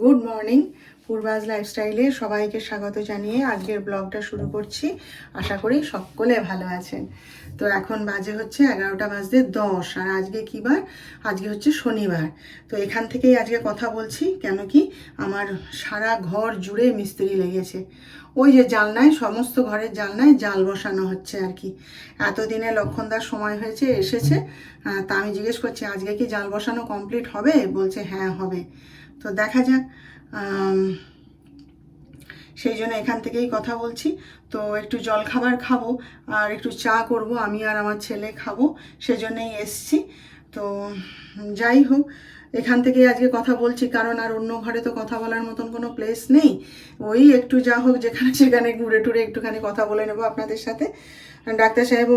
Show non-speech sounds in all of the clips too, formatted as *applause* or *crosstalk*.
Good morning পূর্বাজ লাইফস্টাইলে সবাইকে স্বাগত জানিয়ে আজকের ব্লগটা শুরু করছি। আশা করি সকলে ভালো আছেন। তো এখন বাজে হচ্ছে এগারোটা বাজতে দশ, আর আজকে কী বার? আজকে হচ্ছে শনিবার। তো এখান থেকেই আজকে কথা বলছি, কেন কি আমার সারা ঘর জুড়ে মিস্ত্রি লেগেছে। ওই যে জালনায় সমস্ত ঘরের জালনায় জাল বসানো হচ্ছে আর কি। এতদিনে লক্ষণদার সময় হয়েছে, এসেছে। তা আমি জিজ্ঞেস করছি, আজকে কি জাল বসানো কমপ্লিট হবে? বলছে হ্যাঁ হবে। তো দেখা যাক সেই জন্য এখান থেকেই কথা বলছি। তো একটু জল খাবার খাব আর একটু চা করব, আমি আর আমার ছেলে খাব সেই জন্যই এসছি। তো যাই হোক, এখান থেকে আজকে কথা বলছি, কারণ আর অন্য ঘরে তো কথা বলার মতন কোনো প্লেস নেই। ওই একটু যা হোক যেখানে সেখানে ঘুরে টুরে একটুখানি কথা বলে নেব আপনাদের সাথে। ডাক্তার সাহেব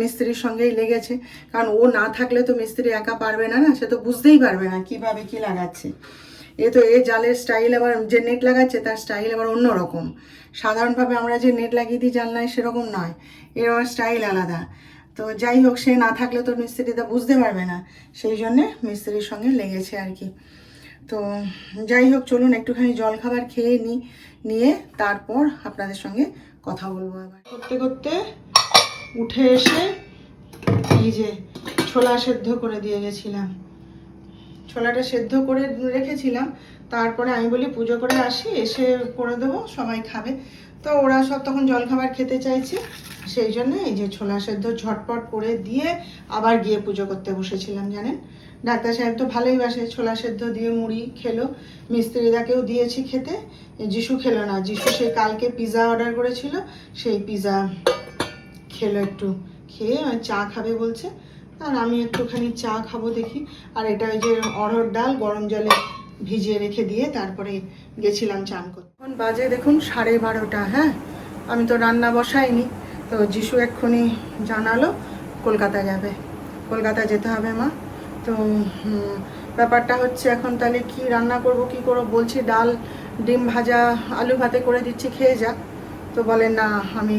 মিস্ত্রির সঙ্গেই লেগেছে, কারণ ও না থাকলে তো মিস্ত্রি একা পারবে না না, সে তো বুঝতেই পারবে না কীভাবে কি লাগাচ্ছে। এ তো এ জালের স্টাইল আবার যে নেট লাগাচ্ছে তার স্টাইল আবার অন্যরকম। সাধারণভাবে আমরা যে নেট লাগিয়ে দিই জানলায় সেরকম নয়, এর আবার স্টাইল আলাদা। তো যাই হোক, সে না থাকলে তো মিস্ত্রিটা বুঝতে পারবে না, সেই জন্যে মিস্ত্রির সঙ্গে লেগেছে আর কি। তো যাই হোক, চলুন একটুখানি জল খাবার খেয়ে নিই নিয়ে তারপর আপনাদের সঙ্গে কথা বলব আবার। করতে করতে উঠে এসে এই যে ছোলা সেদ্ধ করে দিয়ে গেছিলাম। ছোলাটা সেদ্ধ করে রেখেছিলাম। তারপরে আমি বলি, পুজো করে আসি, এসে করে দেবো, সবাই খাবে। তো ওরা সব তখন জলখাবার খেতে চাইছে। সেই জন্য এই যে ছোলা সেদ্ধ ঝটপট করে দিয়ে আবার গিয়ে পুজো করতে বসেছিলাম, জানেন? ডাক্তার সাহেব তো ভালোই বাসে, ছোলা সেদ্ধ দিয়ে মুড়ি খেলো। মিস্ত্রিদাকেও দিয়েছি খেতে। যিশু খেলো না, যিশু সে কালকে পিৎজা অর্ডার করেছিল। সেই পিৎজা খেলো একটু। খেয়ে চা খাবে বলছে। আর আমি একটুখানি চা খাব দেখি। আর এটা ওই যে অড়হর ডাল, গরম জলে ভিজিয়ে রেখে দিয়ে তারপরে গেছিলাম চান করতে। এখন বাজে দেখুন সাড়ে বারোটা হ্যাঁ? আমি তো রান্না বসাইনি, তো যিশু এক্ষুনি জানালো, কলকাতা যাবে। কলকাতা যেতে হবে মা। তো ব্যাপারটা হচ্ছে এখন তাহলে কি রান্না করব, কি করব? বলছি ডাল, ডিম ভাজা, আলু ভাতে করে দিচ্ছি, খেয়ে যা তো বলে না, আমি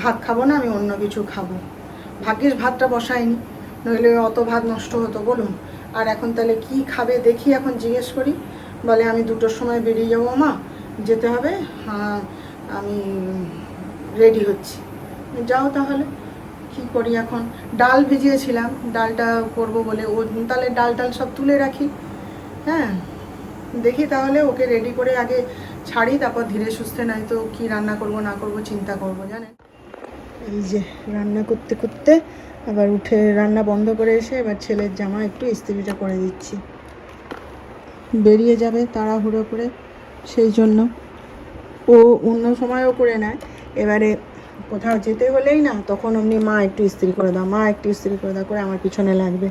ভাত খাব না, আমি অন্য কিছু খাব। ভাগ্যিস ভাতটা বসাইনি। নইলে অত ভাত নষ্ট হতো, বলুন। আর এখন তাহলে কি খাবে দেখি এখন জিজ্ঞেস করি। বলে আমি দুটোর সময় বেরিয়ে যাব মা, যেতে হবে। হ্যাঁ আমি রেডি হচ্ছি। যাও তাহলে, কি করি এখন? ডাল ভিজিয়েছিলাম, ডালটা করব বলে। ও তাহলে ডাল টাল সব তুলে রাখি। হ্যাঁ দেখি তাহলে ওকে রেডি করে আগে ছাড়ি, তারপর ধীরে সুস্থে নাই তো কি রান্না করব না করব চিন্তা করব, জানেন? এই যে রান্না করতে করতে আবার উঠে রান্না বন্ধ করে এসে এবার ছেলের জামা একটু ইস্ত্রিটা করে দিচ্ছি। বেরিয়ে যাবে তাড়াহুড়ো করে, সেই জন্য। ও অন্য সময়ও করে নেয়। এবারে কোথাও যেতে হলেই না, তখন অমনি মা একটু ইস্ত্রি করে দাও, মা একটু ইস্ত্রি করে দাও, করে আমার পিছনে লাগবে।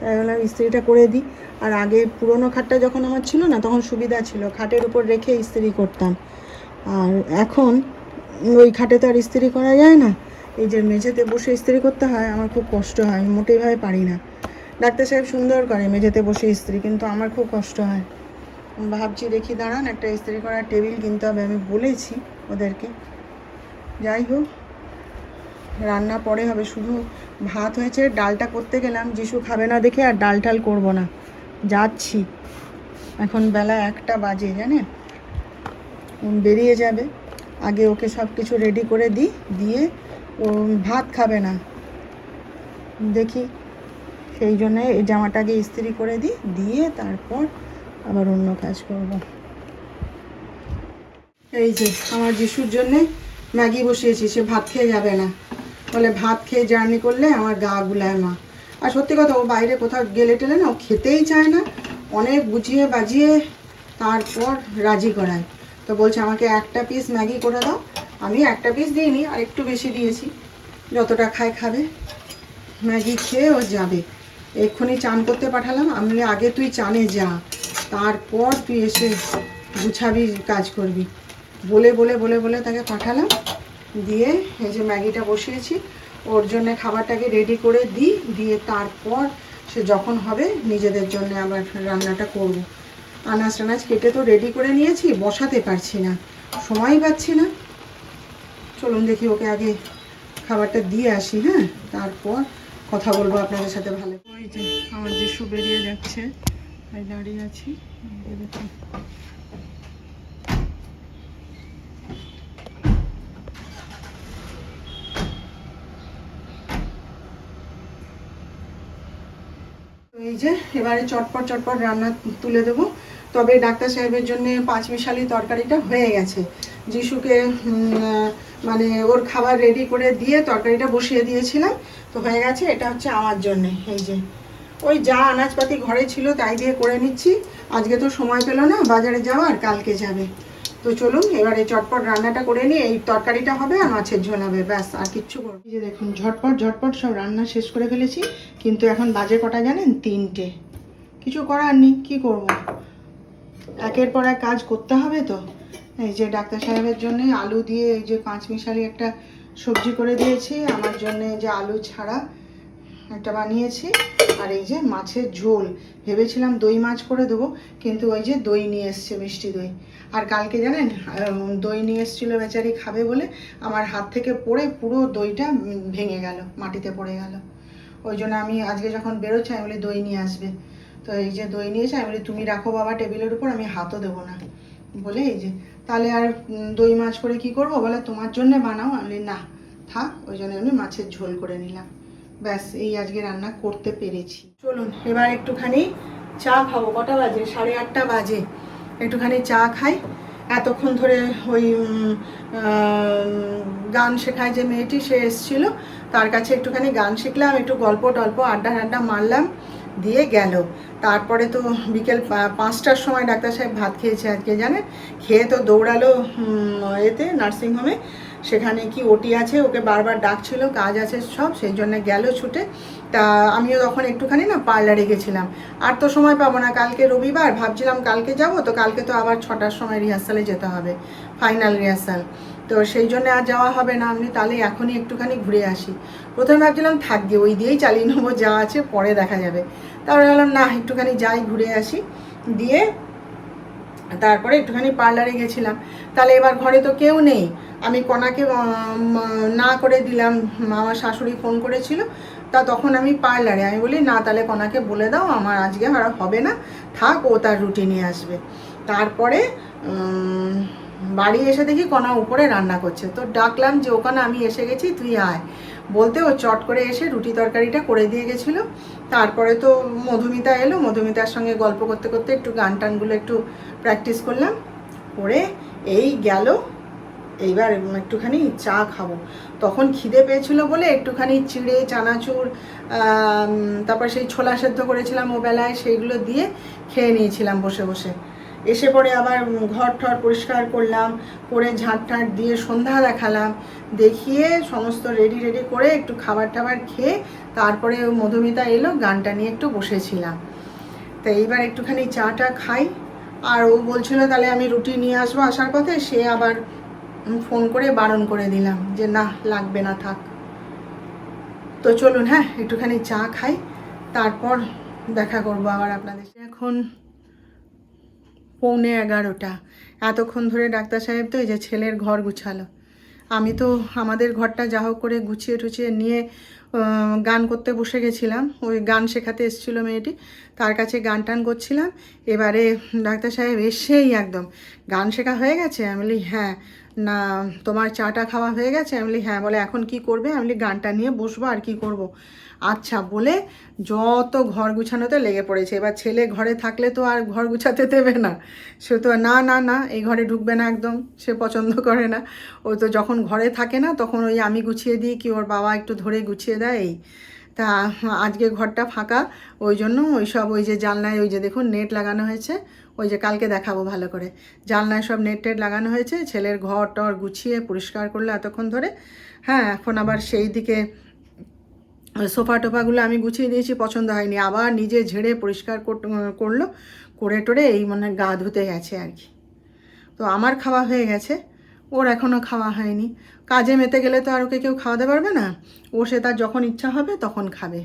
তাই বললাম, ইস্ত্রিটা করে দিই। আর আগে পুরোনো খাটটা যখন আমার ছিল না, তখন সুবিধা ছিল। খাটের উপর রেখে ইস্ত্রি করতাম। আর এখন ওই খাটে তো আর ইস্ত্রি করা যায় না। এই যে মেঝেতে বসে ইস্ত্রি করতে হয়, আমার খুব কষ্ট হয়। আমি মোটেইভাবে পারি না। ডাক্তার সাহেব সুন্দর করে মেঝেতে বসে ইস্ত্রি, কিন্তু আমার খুব কষ্ট হয়। ভাবছি, দেখি, দাঁড়ান, একটা ইস্ত্রি করার টেবিল কিনতে হবে। আমি বলেছি ওদেরকে। যাই হোক, রান্না পরে হবে। শুধু ভাত হয়েছে, ডালটা করতে গেলাম। যিশু খাবে না দেখে আর ডাল টাল করব না। যাচ্ছি। এখন বেলা একটা বাজে জানে বেরিয়ে যাবে। আগে ওকে সব কিছু রেডি করে দিই, দিয়ে ও ভাত খাবে না। দেখি, সেই জন্যে এই জামাটাকে ইস্ত্রি করে দিই, দিয়ে তারপর আবার অন্য কাজ করব। এই যে, আমার যিশুর জন্যে ম্যাগি বসিয়েছি, সে ভাত খেয়ে যাবে না। বলে, ভাত খেয়ে জার্নি করলে আমার গা গুলায় মা। আর সত্যি কথা, ও বাইরে কোথাও গেলে টেলে না, ও খেতেই চায় না। অনেক বুঝিয়ে বাজিয়ে তারপর রাজি করায়। তো বলছে, আমাকে একটা পিস ম্যাগি করে দাও আমি একটা পিস দিইনি, আর একটু বেশি দিয়েছি। যতটা খায় খাবে। ম্যাগি খেয়ে ও যাবে। এক্ষুনি চান করতে পাঠালাম। আমি আগে তুই চানে যা, তারপর তুই এসে গুছাবি কাজ করবি। বলে বলে বলে বলে তাকে পাঠালাম। দিয়ে এই যে ম্যাগিটা বসিয়েছি, ওর জন্য খাবারটাকে রেডি করে দিই। দিয়ে তারপর সে যখন হবে, নিজেদের জন্য আবার রান্নাটা করব। আনাজ টানাজ কেটে তো রেডি করে নিয়েছি, বসাতে পারছি না। সময় পাচ্ছি না। চলুন দেখি ওকে আগে খাবারটা দিয়ে আসি হ্যাঁ? তারপর কথা বলব আপনাদের সাথে ভালো ওই যে আমার যিশু বেরিয়ে যাচ্ছে তাই দাঁড়িয়ে আছি। এই যে, এবারে চটপট চটপট রান্না তুলে দেবো। তবে ডাক্তার সাহেবের জন্য পাঁচ মিশালি তরকারিটা হয়ে গেছে। যিশুকে মানে ওর খাবার রেডি করে দিয়ে তরকারিটা বসিয়ে দিয়েছিলাম। তো হয়ে গেছে, এটা হচ্ছে আমার জন্যে। এই যে, ওই যা আনাজপাতি ঘরে ছিল তাই দিয়ে করে নিচ্ছি। আজকে তো সময় পেল না, বাজারে যাওয়ার, কালকে যাবে। তো চলুন, এবারে চটপট রান্নাটা করে নিই এই তরকারিটা হবে আর মাছের ঝোল হবে, ব্যাস, আর কিচ্ছু করব যে দেখুন, ঝটপট ঝটপট সব রান্না শেষ করে ফেলেছি, কিন্তু এখন বাজে কটা জানেন? তিনটে। কিছু করার নেই, কী করব? একের পর এক কাজ করতে হবে তো? এই যে ডাক্তার সাহেবের জন্য আলু দিয়ে এই যে পাঁচ মিশালি একটা সবজি করে দিয়েছি। আমার জন্য যে আলু ছাড়া একটা বানিয়েছি। আর এই যে মাছের ঝোল। ভেবেছিলাম দই মাছ করে দেবো, কিন্তু ওই যে দই নিয়ে এসছে, মিষ্টি দই। আর কালকে জানেন দই নিয়ে এসেছিল বেচারি খাবে বলে আমার হাত থেকে পড়ে পুরো দইটা ভেঙে গেল, মাটিতে পড়ে গেল। ওই জন্য আমি আজকে যখন বেরোচ্ছি, আমি বলি, দই নিয়ে আসবে। তো এই যে দই নিয়েছে আমি বলি, তুমি রাখো বাবা টেবিলের উপর, আমি হাতও দেবো না। বলে এই যে তাহলে আর দই মাছ করে কি করব? বলে, তোমার জন্য বানাও। আমি না, থাক। ওই জন্য আমি মাছের ঝোল করে নিলাম। ব্যাস, এই আজকে রান্না করতে পেরেছি। চলুন, এবার একটুখানি চা খাব। কটা বাজে? সাড়ে আটটা বাজে। একটুখানি চা খাই। এতক্ষণ ধরে ওই গান শেখায় যে মেয়েটি, সে এসছিল। তার কাছে একটুখানি গান শিখলাম, একটু গল্প টল্প আড্ডা আড্ডা মারলাম, দিয়ে গেল। তারপরে তো বিকেল পাঁচটার সময় ডাক্তার সাহেব ভাত খেয়েছে আজকে, জানেন? খেয়ে তো দৌড়ালো এতে, নার্সিংহোমে। সেখানে কি ওটি আছে, ওকে বারবার ডাকছিল, কাজ আছে সব, সেই জন্য গেল ছুটে। তা আমিও তখন একটুখানি না পার্লারে গেছিলাম। আর তো সময় পাবো না, কালকে রবিবার, ভাবছিলাম কালকে যাব, তো কালকে তো আবার ছটার সময় রিহার্সালে যেতে হবে, ফাইনাল রিহার্সাল। তো সেই জন্য আর যাওয়া হবে না, আমি তাহলে এখনই একটুখানি ঘুরে আসি। প্রথমে ভাবছিলাম থাকবে ওই দিয়েই চালিয়ে নেব, যা আছে পরে দেখা যাবে। তারপরে ভাবলাম, না, একটুখানি যাই, ঘুরে আসি। দিয়ে তারপরে একটুখানি পার্লারে গেছিলাম। তাহলে এবার ঘরে তো কেউ নেই। আমি কনাকে না করে দিলাম। আমার শাশুড়ি ফোন করেছিল। তা তখন আমি পার্লারে, আমি বলি, না, তাহলে কনাকে বলে দাও, আমার আজকে আর হবে না। থাক, ও তার রুটি নিয়ে আসবে। তারপরে বাড়ি এসে দেখি কণা উপরে রান্না করছে। তো ডাকলাম যে, ওখানে আমি এসে গেছি, তুই আয়। বলতে ও চট করে এসে রুটি তরকারিটা করে দিয়ে গেছিল। তারপরে তো মধুমিতা এলো, মধুমিতার সঙ্গে গল্প করতে করতে একটু গান টানগুলো একটু প্র্যাকটিস করলাম। করে এই গেল, এইবার একটুখানি চা খাব। তখন খিদে পেয়েছিল বলে একটুখানি চিড়ে, চানাচুর তারপর সেই ছোলা সেদ্ধ করেছিলাম ও বেলায় সেইগুলো দিয়ে খেয়ে নিয়েছিলাম বসে বসে। এসে পরে আবার ঘর ঠর পরিষ্কার করলাম, করে ঝাঁট ঠাঁট দিয়ে সন্ধ্যা দেখালাম, দেখিয়ে সমস্ত রেডি রেডি করে একটু খাবার টাবার খেয়ে তারপরে মধুমিতা এলো, গানটা নিয়ে একটু বসেছিলাম। তো এইবার একটুখানি চাটা খাই, আর ও বলছিল তাহলে আমি রুটি নিয়ে আসব আসার পথে, সে আবার ফোন করে বারণ করে দিলাম যে না, লাগবে না থাক। তো চলুন হ্যাঁ একটুখানি চা খাই, তারপর দেখা করব আবার আপনাদের এখন পৌনে এগারোটা। এতক্ষণ ধরে ডাক্তার সাহেব তো এই যে ছেলের ঘর গুছালো। আমি তো আমাদের ঘরটা যা হোক করে গুছিয়ে টুছিয়ে নিয়ে গান করতে বসে গেছিলাম। ওই গান শেখাতে এসেছিল মেয়েটি। তার কাছে গান টান করছিলাম। এবারে ডাক্তার সাহেব এসেই একদম। গান শেখা হয়ে গেছে? আমি বলি হ্যাঁ। না, তোমার চাটা খাওয়া হয়ে গেছে? আমি বলি হ্যাঁ। বলে, এখন কি করবে? আমি বলি, গানটা নিয়ে বসবো, আর কি করব। আচ্ছা বলে যত ঘর গুছানোতে লেগে পড়েছে। এবার ছেলে ঘরে থাকলে তো আর ঘর গুছাতে দেবে না। সে তো না না না, এই ঘরে ঢুকবে না একদম। সে পছন্দ করে না। ও তো যখন ঘরে থাকে না, তখন ওই আমি গুছিয়ে দিই কি ওর বাবা একটু ধরে গুছিয়ে দেয়, এই। তা আজকে ঘরটা ফাঁকা, ওই জন্য ওই সব ওই যে জানলায় ওই যে দেখুন নেট লাগানো হয়েছে, ওই যে কালকে দেখাবো ভালো করে। জানলায় সব নেট টেট লাগানো হয়েছে, ছেলের ঘর টর গুছিয়ে পরিষ্কার করল এতক্ষণ ধরে। হ্যাঁ এখন আবার সেই দিকে সোফা টোফাগুলো আমি গুছিয়ে দিয়েছি, পছন্দ হয়নি। আবার নিজে ঝেড়ে পরিষ্কার কর- করল, করে টোরে এই মানে গা ধুতে গেছে আর কি। তো আমার খাওয়া হয়ে গেছে, ওর এখনও খাওয়া হয়নি। কাজে মেতে গেলে তো আর ওকে কেউ খাওয়াতে পারবে না। ও সে তার যখন ইচ্ছা হবে তখন খাবে।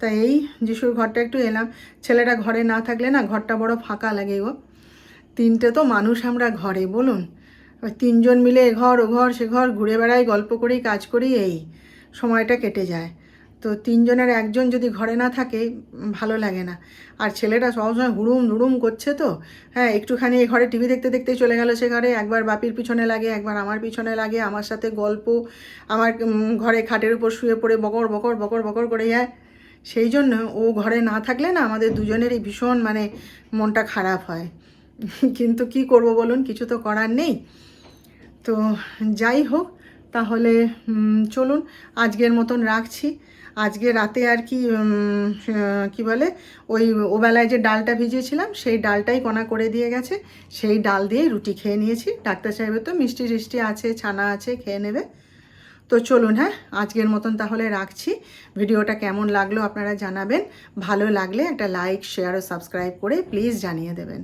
তা এই যিশুর ঘরটা একটু এলাম। ছেলেটা ঘরে না থাকলে না ঘরটা বড় ফাঁকা লাগে গো। তিনটে তো মানুষ আমরা ঘরে, বলুন। তিনজন মিলে এ ঘর, ও ঘর, সে ঘর, ঘুরে বেড়াই, গল্প করি, কাজ করি, এই সময়টা কেটে যায়। তো তিনজনের একজন যদি ঘরে না থাকে ভালো লাগে না। আর ছেলেটা সবসময় হুড়ুম ধুড়ুম করছে তো। হ্যাঁ একটুখানি এই ঘরে টিভি দেখতে দেখতে চলে গেল সে ঘরে। একবার বাপির পিছনে লাগে, একবার আমার পিছনে লাগে, আমার সাথে গল্প, আমার ঘরে খাটের উপর শুয়ে পড়ে বকর বকর বকর বকর করে যায়। সেই জন্য ও ঘরে না থাকলে না আমাদের দুজনেরই ভীষণ মানে মনটা খারাপ হয়। *laughs* কিন্তু কি করব বলুন, কিছু তো করার নেই। তো যাই হোক, তাহলে চলুন, আজকের মতন রাখছি। আজকে রাতে আর কি কি বলে, ওই ওবেলায় যে ডালটা ভিজিয়েছিলাম, সেই ডালটাই কণা করে দিয়ে গেছে। সেই ডাল দিয়ে রুটি খেয়ে নিয়েছি। ডাক্তার সাহেবের তো মিষ্টি টিষ্টি আছে, ছানা আছে, খেয়ে নেবে। তো চলুন হ্যাঁ আজকের মতন তাহলে রাখছি। ভিডিওটা কেমন লাগল আপনারা জানাবেন। ভালো লাগলে একটা লাইক, শেয়ার ও সাবস্ক্রাইব করে প্লিজ জানিয়ে দেবেন।